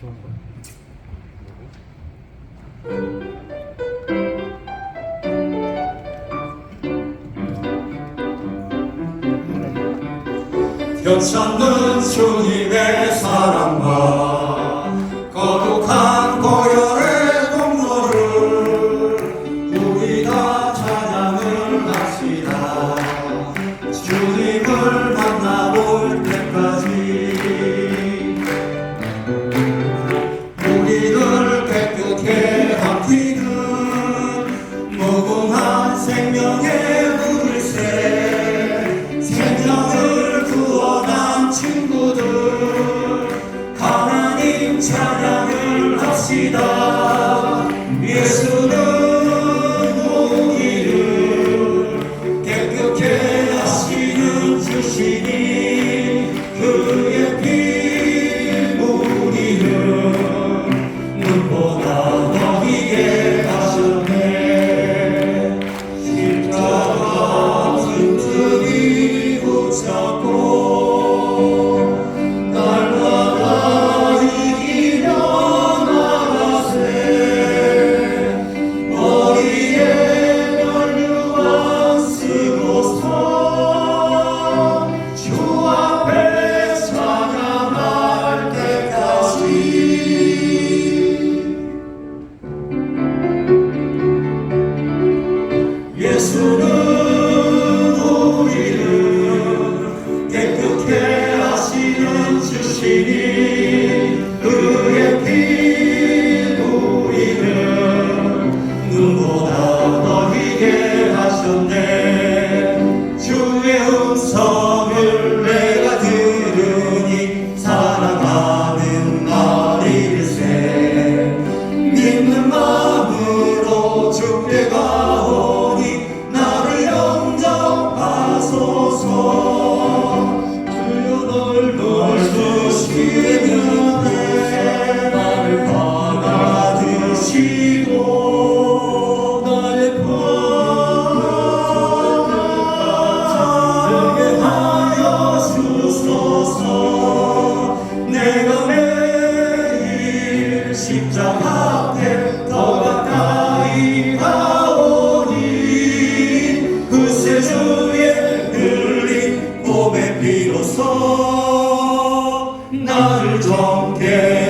귀여운 거야. 여찬는 주님의 사랑과 again.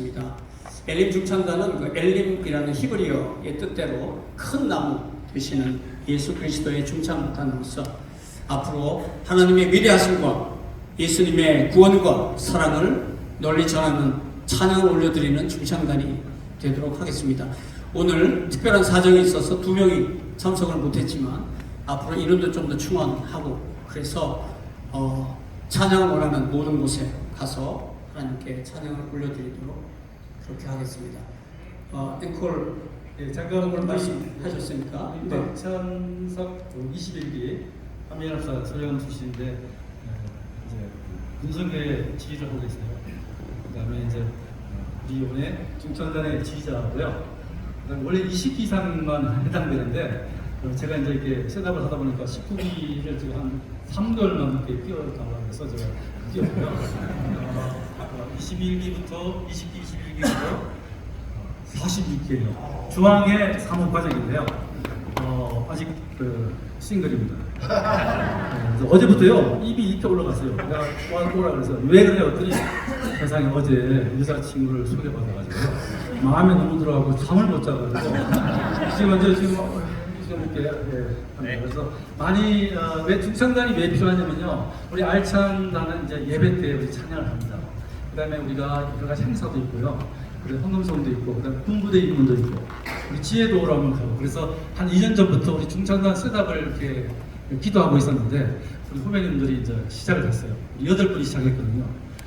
창단하였습니다. 엘림 중창단은 그 엘림이라는 히브리어의 뜻대로 큰 나무 되시는 예수 그리스도의 중창단으로서 앞으로 하나님의 위대하심과 예수님의 구원과 사랑을 널리 전하는 찬양을 올려드리는 중창단이 되도록 하겠습니다. 오늘 특별한 사정이 있어서 두 명이 참석을 못했지만 앞으로 인원도 좀 더 충원하고 그래서 어, 찬양을 원하는 모든 곳에 가서 하나님께 찬양을 올려드리도록 그렇게 하겠습니다. 어, 앵콜 예, 잠깐 오늘 우리 말씀하셨으니까 네. 네. 찬석 21기 한민합사 서영 출신인데 어, 이제 문성교회 지휘를 하고 있어요. 그다음에 이제 어, 우리 이번에 중천단의 지휘자고요. 원래 20기 이상만 해당되는데 어, 제가 이제 이렇게 셋업을 하다 보니까 19기를 지금 한 3개월만 이렇게 뛰어가고 해서 제가 뛰었고요. 어, 21기부터 20기, 21기부터 46기예요. 중앙의 사무 과정인데요. 어, 아직 그 싱글입니다. 네, 그래서 어제부터요 입이 이렇게 올라갔어요. 내가 와 오라 그래서 왜 그래 했더니 세상에 어제 여자친구를 소개받아가지고 마음에 너무 들어가고 잠을 못 자가지고 지금 이제 지금 어, 지금 이렇게 예, 합니다. 그래서 많이 어, 왜 중창단이 왜 필요하냐면요 우리 알찬단은 이제 예배 때 우리 찬양을 합니다. 그다음에 우리가 여러 가지 행사도 있고요. 그리고 헌금성도 있고, 그다음에 군부대 입문도 있고, 우리 지혜도 오라면 가고, 그래서 한 2년 전부터 우리 중창단 셋업을 이렇게 기도하고 있었는데, 우리 후배님들이 이제 시작을 했어요. 여덟 분이 시작했거든요.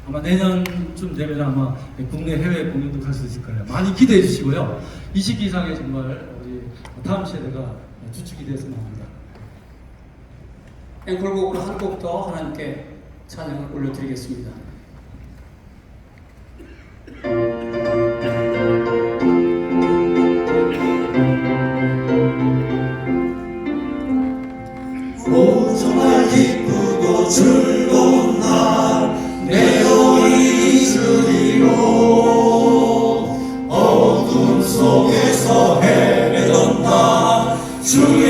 아마 내년쯤 되면 아마 국내 해외 공연도 갈 수 있을 거예요. 많이 기대해 주시고요. 20기 이상의 정말 우리 다음 세대가 주축이 됐으면 합니다. 앵콜곡으로 한 곡 더 하나님께 찬양을 올려드리겠습니다. 오 정말 기쁘고 즐거운 날내 너희 주리로 어둠 속에서 헤매던 나주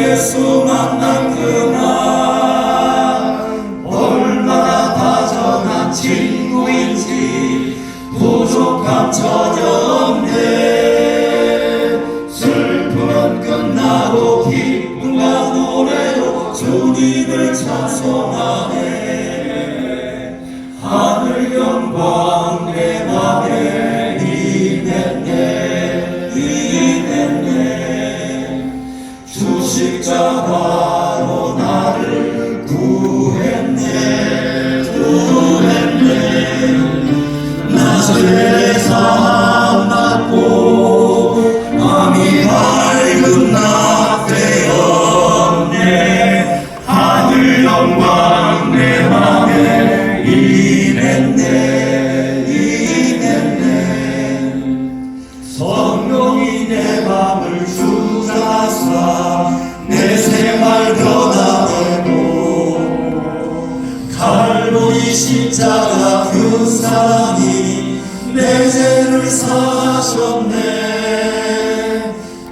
십자가 그 사랑이 내 죄를 사셨네.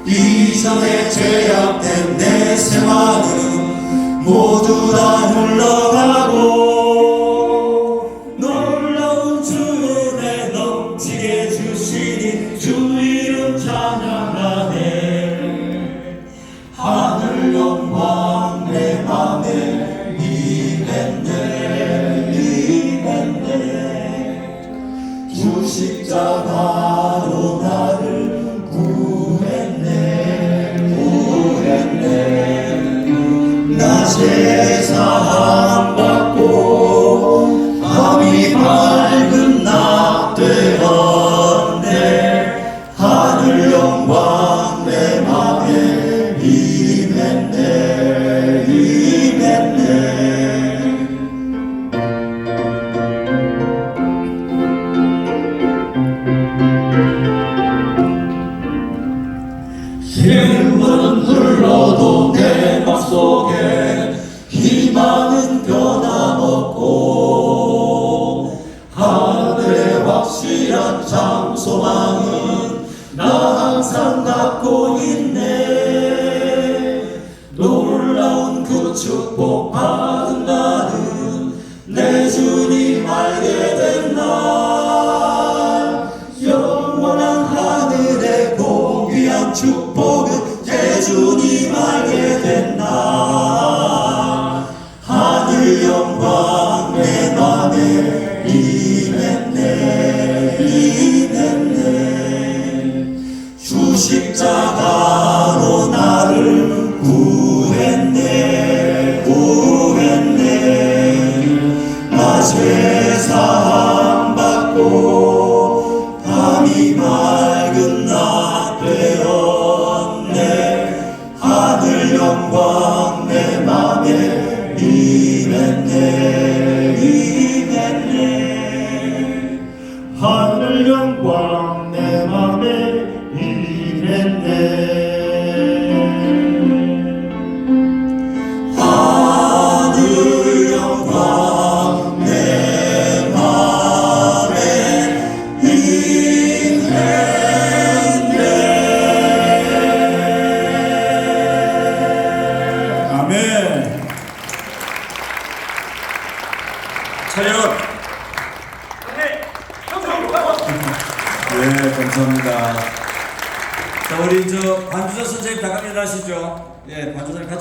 이전에 죄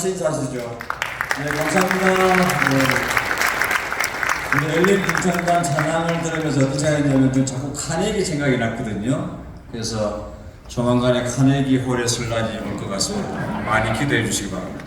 같이 인사하시죠. 네, 감사합니다. 네. 우리 엘린 분창단 찬양을 들으면서 어떤 생각이 드냐면 좀 자꾸 카네기 생각이 났거든요. 그래서 조만간에 카네기 홀에 설날이 올 것 같습니다. 많이 기대해 주시기 바랍니다.